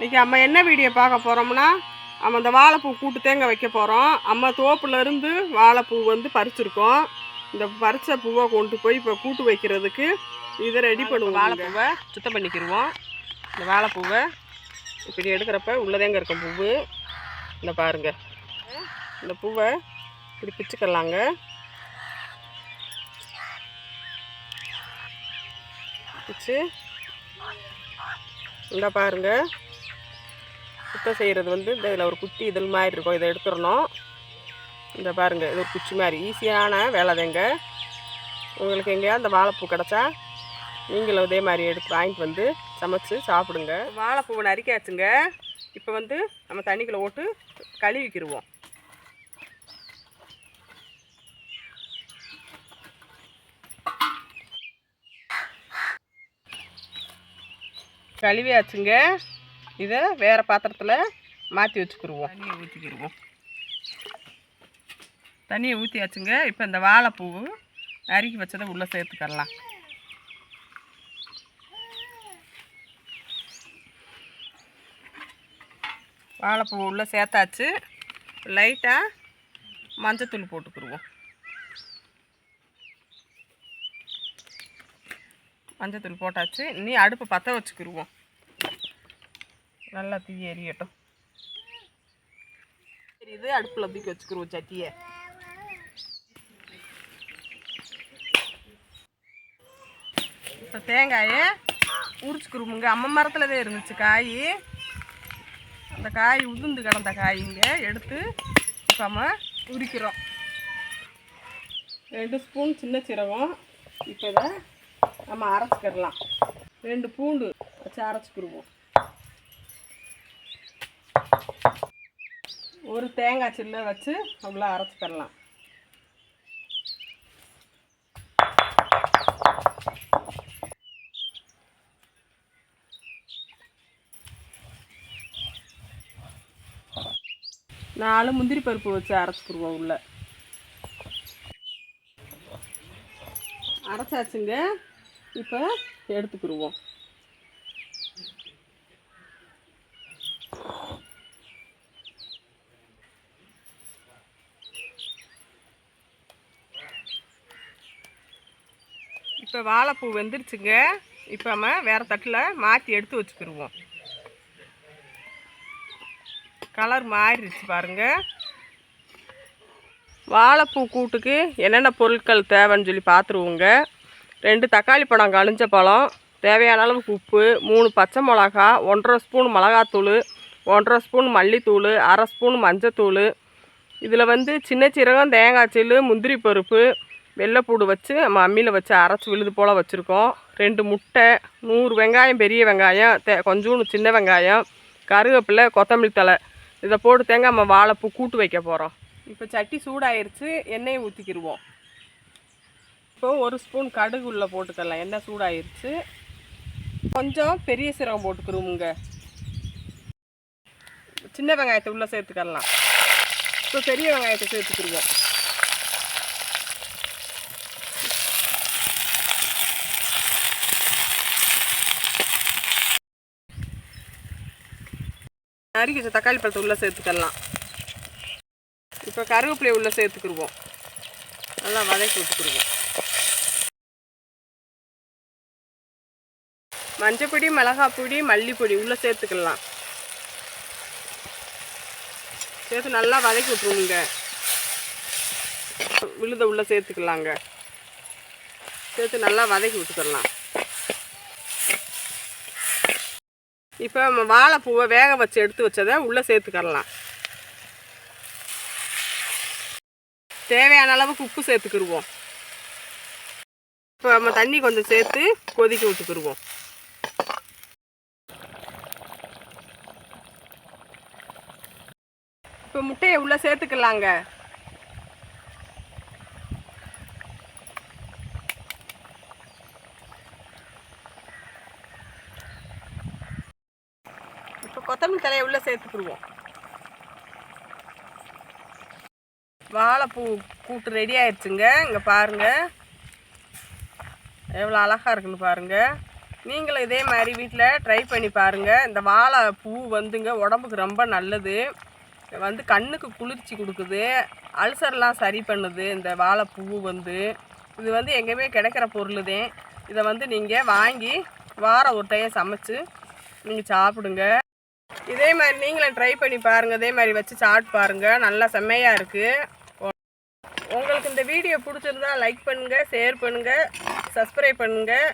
இன்னைக்கு அம்மா என்ன வீடியோ பார்க்க போகிறோம்னா நம்ம இந்த வாழைப்பூ கூட்டு தேங்காய் வைக்க போகிறோம் அம்மா தோப்புல இருந்து வாழைப்பூ வந்து பறிச்சிருக்கோம். இந்த பறிச்ச பூவை கொண்டு போய் இப்போ கூட்டு வைக்கிறதுக்கு இதை ரெடி பண்ணுவோம் வாழைப்பூவை சுத்தம் பண்ணிக்கிடுவோம் இந்த வாழைப்பூவை இப்படி எடுக்கிறப்ப உள்ளதேங்க இருக்கும் பூவு. இந்த பாருங்க. இந்த பூவை இப்படி பிச்சுக்கலாங்க. பிச்சு. இந்த பாருங்க. சுத்தம் செய்கிறது வந்து இந்த இதில் ஒரு குட்டி இதழ் மாதிரி இருக்கும். இதை எடுத்துடணும். இந்த பாருங்கள் இது ஒரு குச்சி மாதிரி. ஈஸியான வேலை தேங்க உங்களுக்கு எங்கேயாவது இந்த வாழைப்பூ கிடச்சா நீங்களும் இதே மாதிரி எடுத்து வாங்கிட்டு வந்து சமைச்சு சாப்பிடுங்க. வாழைப்பூவை நறுக்கியாச்சுங்க இப்போ வந்து நம்ம தண்ணிக்குள்ளே போட்டு கழுவிக்கிடுவோம் கழுவியாச்சுங்க. இதை வேறு பாத்திரத்தில் மாற்றி வச்சுக்கிடுவோம் தண்ணியை ஊற்றிக்கிடுவோம் தண்ணியை ஊற்றியாச்சுங்க இப்போ இந்த வாழைப்பூ அரிக்கி வச்சதை உள்ளே சேர்த்துக்கரலாம். வாழைப்பூ உள்ளே சேர்த்தாச்சு. லைட்டாக மஞ்சத்தூள் போட்டுக்கிடுவோம் மஞ்சத்தூள் போட்டாச்சு. இனி அடுப்பு பற்ற வச்சுக்கிடுவோம் நல்லா தீ எரியட்டும். இது அடுப்பில் தூக்கி வச்சுக்கிடுவோம் சட்டியை. இப்போ தேங்காயை உரிச்சுக்கிருவோங்க அம்மா மரத்தில் தான் இருந்துச்சு காய். அந்த காய் உதிர்ந்து கிடந்த காய்ங்க எடுத்து நம்ம உரிக்கிறோம். ரெண்டு ஸ்பூன் சின்ன சீரகம். இப்போ இதை நம்ம அரைச்சிக்கிடலாம். ரெண்டு பூண்டு வச்சு அரைச்சிக்கிடுவோம். ஒரு தேங்காய் சில்லை வச்சு அவ்வளோ தரலாம். நாலு முந்திரி பருப்பு வச்சு அரைச்சிக்கிடுவோம் உள்ள. அரைச்சாச்சுங்க. இப்போ எடுத்துக்கிடுவோம் இப்போ வாழைப்பூ வெந்துருச்சுங்க. இப்போ நம்ம வேறு தட்டில் மாற்றி எடுத்து வச்சுக்கிடுவோம் கலர் மாறிடுச்சு பாருங்க. வாழைப்பூ கூட்டுக்கு என்னென்ன பொருட்கள் தேவைன்னு சொல்லி பார்த்துருவோங்க ரெண்டு தக்காளி பழம் கழிஞ்ச பழம் தேவையான அளவுக்கு உப்பு மூணு பச்சை மிளகா ஒன்றரை ஸ்பூன் மிளகாத்தூள் ஒன்றரை ஸ்பூன் மல்லித்தூள் அரை ஸ்பூன் மஞ்சத்தூள். இதில் வந்து சின்ன சீரகம் தேங்காய் சில்லு முந்திரி பருப்பு வெள்ளைப்பூடு வச்சு நம்ம அம்மியில் வச்சு அரைச்சி விழுது போல் வச்சுருக்கோம். ரெண்டு முட்டை நூறு வெங்காயம் பெரிய வெங்காயம் தே கொஞ்சோண்டு சின்ன வெங்காயம் கருவேப்பிலை கொத்தமல்லி தழை. இதை போட்டு தேங்காய் நம்ம வாழைப்பூ கூட்டு வைக்க போகிறோம் இப்போ சட்டி சூடாயிருச்சு எண்ணெயை ஊற்றிக்கிடுவோம் இப்போ ஒரு ஸ்பூன் கடுகு உள்ளே போட்டுக்கலாம். எண்ணெய் சூடாயிருச்சு. கொஞ்சம் பெரிய சீரகம் போட்டுக்கிருவோங்க சின்ன வெங்காயத்தை உள்ளே சேர்த்துக்கலாம். இப்போ பெரிய வெங்காயத்தை சேர்த்துக்கிடுவோம் நறுக்கி வச்ச தக்காளி பழத்தை உள்ளே சேர்த்துக்கலாம். இப்போ கருவேப்பிலையை உள்ளே சேர்த்துக்கிடுவோம் நல்லா வதக்கி விட்டுக்கிடுவோம் மஞ்சப்பொடி மிளகாப்பொடி மல்லிப்பொடி உள்ளே சேர்த்துக்கலாம். சேர்த்து நல்லா வதக்கி விட்ருவோங்க விழுத உள்ளே சேர்த்துக்கலாங்க. சேர்த்து நல்லா வதக்கி விட்டுக்கலாம் இப்போ நம்ம வாழைப்பூவை வேக வச்சு எடுத்து வச்சதை உள்ளே சேர்த்துக்கலாம் தேவையான அளவுக்கு உப்பு சேர்த்துக்கிடுவோம் இப்போ நம்ம தண்ணி கொஞ்சம் சேர்த்து கொதிக்க விட்டுக்கிடுவோம் இப்போ முட்டையை உள்ளே சேர்த்துக்கலாங்க இப்போ கொத்தமல்லி தலையை உள்ளே சேர்த்துக்குருவோம் வாழைப்பூ கூட்டு ரெடி ஆயிடுச்சுங்க. இங்கே பாருங்கள் எவ்வளோ அழகாக இருக்குன்னு பாருங்கள் நீங்களும் இதே மாதிரி வீட்டில் ட்ரை பண்ணி பாருங்கள் இந்த வாழை பூ வந்துங்க உடம்புக்கு ரொம்ப நல்லது. வந்து கண்ணுக்கு குளிர்ச்சி கொடுக்குது. அல்சர்லாம் சரி பண்ணுது இந்த வாழைப்பூ வந்து. இது வந்து எங்கேயுமே கிடைக்கிற பொருள் தான். இதை வந்து நீங்கள் வாங்கி வாரம் ஒரு டைம் சமைச்சு நீங்கள் சாப்பிடுங்க. இதே மாதிரி நீங்களும் ட்ரை பண்ணி பாருங்கள் இதே மாதிரி வச்சு சாப்பிட்டு பாருங்கள் நல்லா செம்மையாக இருக்குது உங்களுக்கு இந்த வீடியோ பிடிச்சிருந்தா லைக் பண்ணுங்கள் ஷேர் பண்ணுங்கள் சப்ஸ்கிரைப் பண்ணுங்கள்